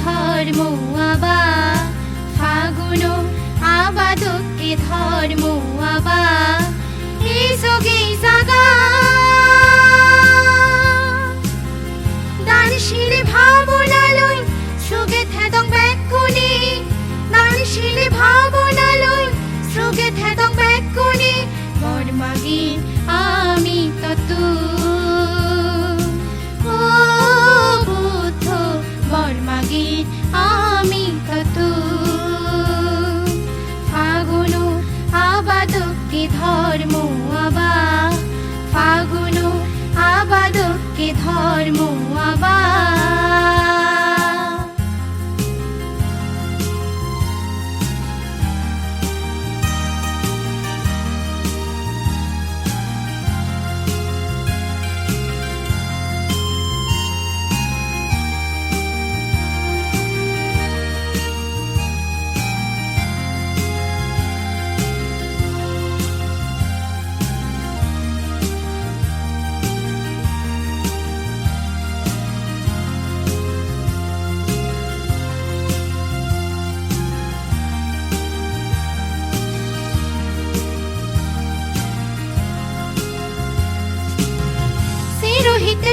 ধর্ম আবা ফাগুন আবাদকে ধর্ম আবা এই সঙ্গে থাকে ধর্ম আবার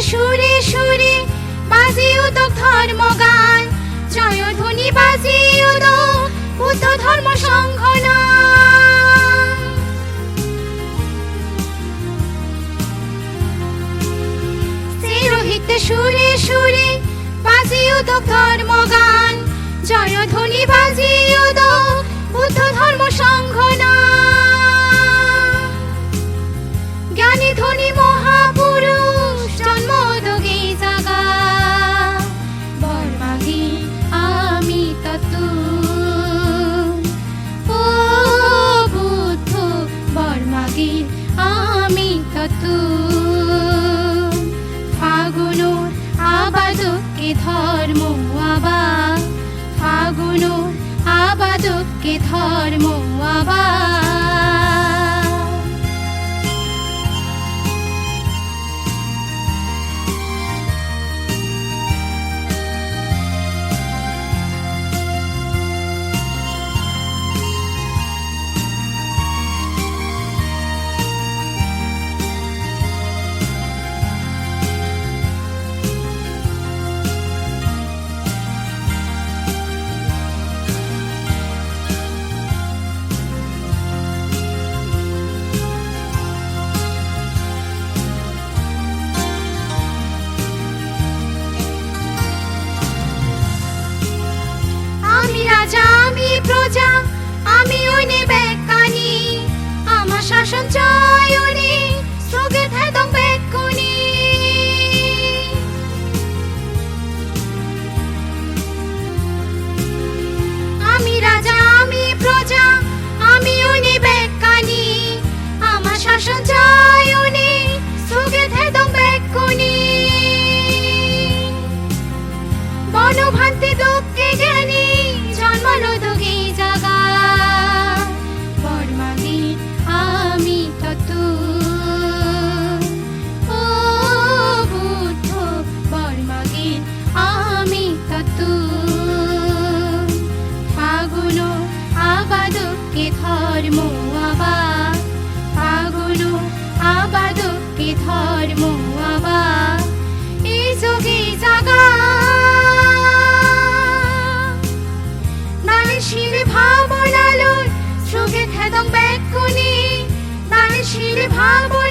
সুরে সুরে বাজিও তো ধর্ম গান। জয় ধ্বনি বাজিও তো পুত ধর্ম সংঘ সুরে সুরে বাজিও তো ধর্ম গান। জয় ধ্বনি বাজিও তো বুদ্ধ ধর্ম সংঘ না আবাদককে ধর্ম আবার নেবে কানি। আমার শাসন চায় Halloween.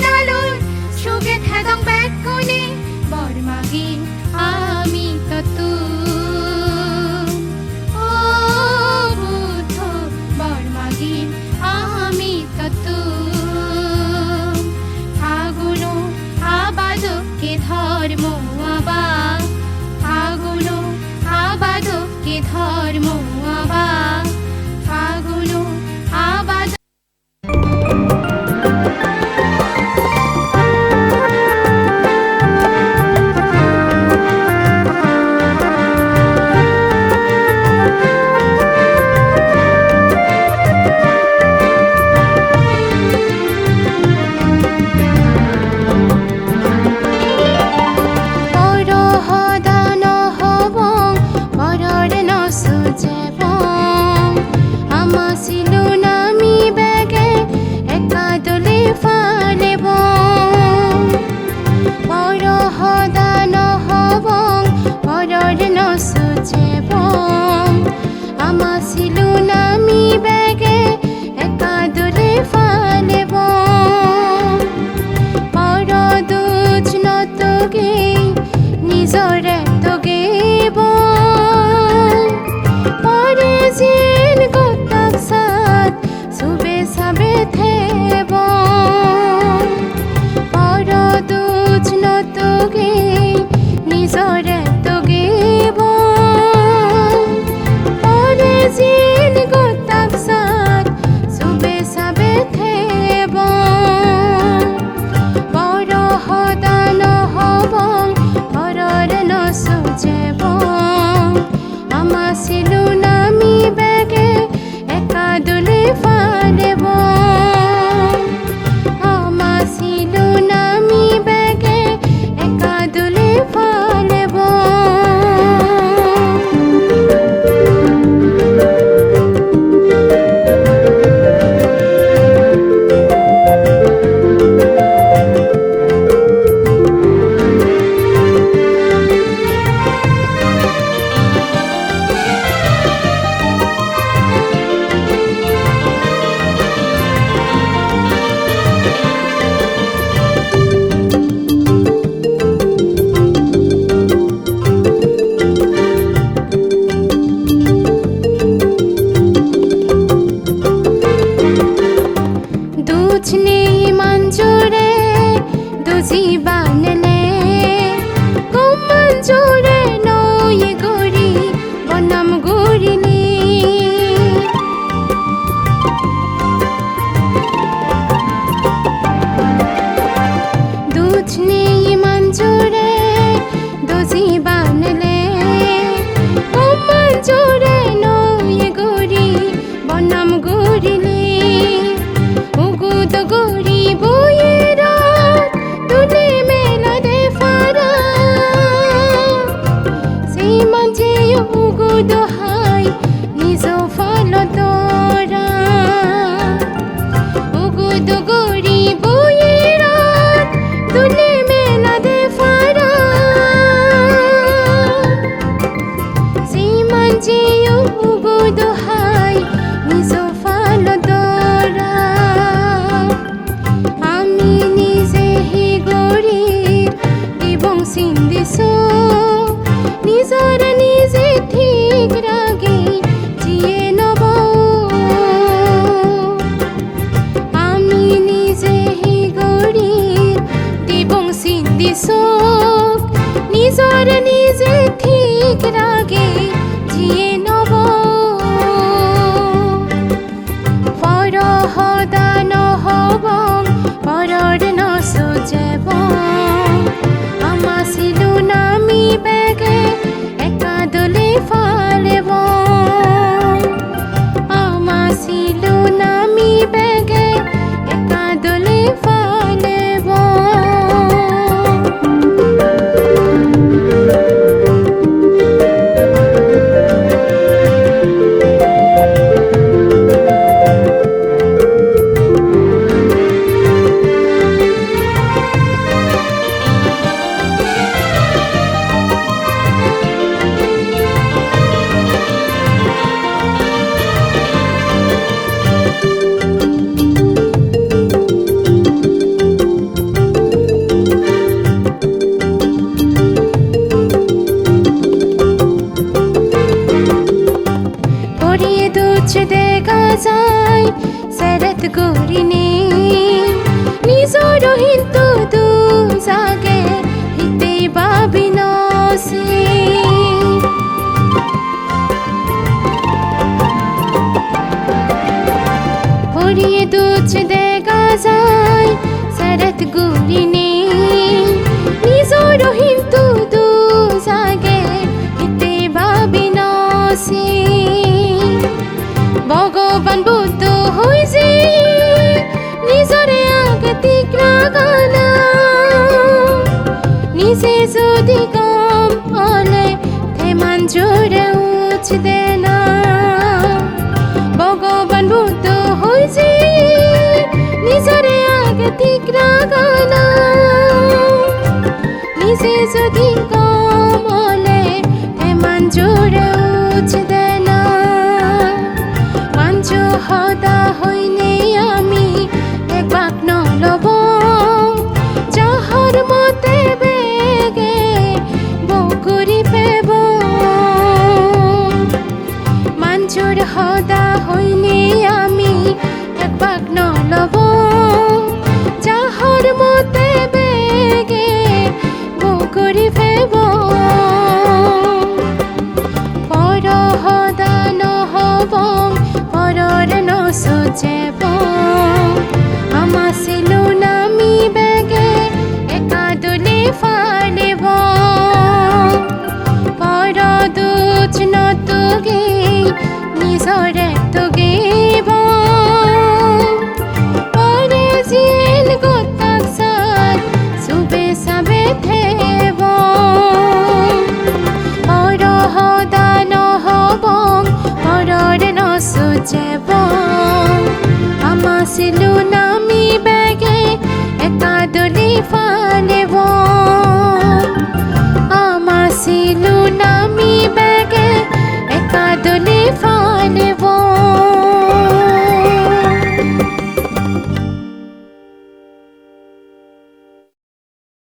যেও নিজ ফাল দরা। আমি নিজে হে গরিব এবং সিন্দিস নিজর নিজে ঠিক রাগে, জিয়ে নব। আমি নিজে হে গরিব এবং সিন্দিস নিজর কৰিনে নিজৰ হিন্তু জাগে হিতে বাবি নচে। ভৰিয়ে দুচ দেগা যায় শরৎ গুৰিনে রাগা тебе.